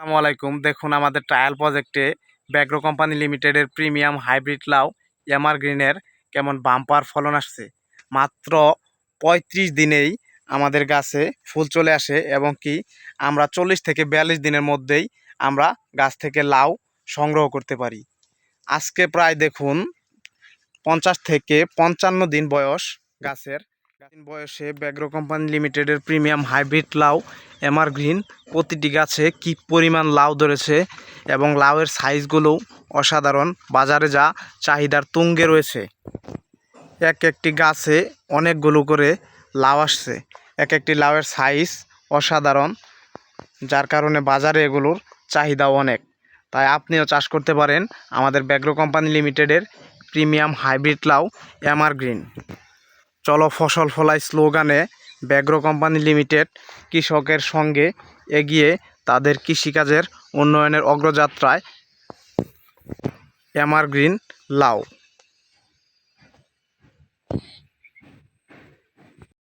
আসসালামু আলাইকুম। দেখুন, আমাদের ট্রায়াল প্রজেক্টে ব্যাগ্রো কোম্পানি লিমিটেডের প্রিমিয়াম হাইব্রিড লাউ এমার গ্রিনের কেমন বাম্পার ফলন আসছে? মাত্র পঁয়ত্রিশ দিনেই আমাদের গাছে ফুল চলে আসে এবং কি আমরা চল্লিশ থেকে বিয়াল্লিশ দিনের মধ্যেই আমরা গাছ থেকে লাউ সংগ্রহ করতে পারি। আজকে প্রায় দেখুন, পঞ্চাশ থেকে পঞ্চান্ন দিন বয়স গাছের বয়সে ব্যাগ্রো কোম্পানি লিমিটেডের প্রিমিয়াম হাইব্রিড লাউ এমার গ্রিন প্রতিটি গাছে কি পরিমাণ লাউ ধরেছে এবং লাউয়ের সাইজগুলোও অসাধারণ। বাজারে যা চাহিদার তুঙ্গে রয়েছে। এক একটি গাছে অনেকগুলো করে লাউ আসছে। এক একটি লাউয়ের সাইজ অসাধারণ, যার কারণে বাজারে এগুলোর চাহিদা অনেক। তাই আপনিও চাষ করতে পারেন আমাদের ব্যাগ্রো কোম্পানি লিমিটেডের প্রিমিয়াম হাইব্রিড লাউ এমার গ্রিন। চলো ফসল ফলাই স্লোগানে ব্যাঘ্র কোম্পানি লিমিটেড কৃষকের সঙ্গে এগিয়ে তাদের কৃষিকাজের উন্নয়নের অগ্রযাত্রায় এমার গ্রিন লাউ।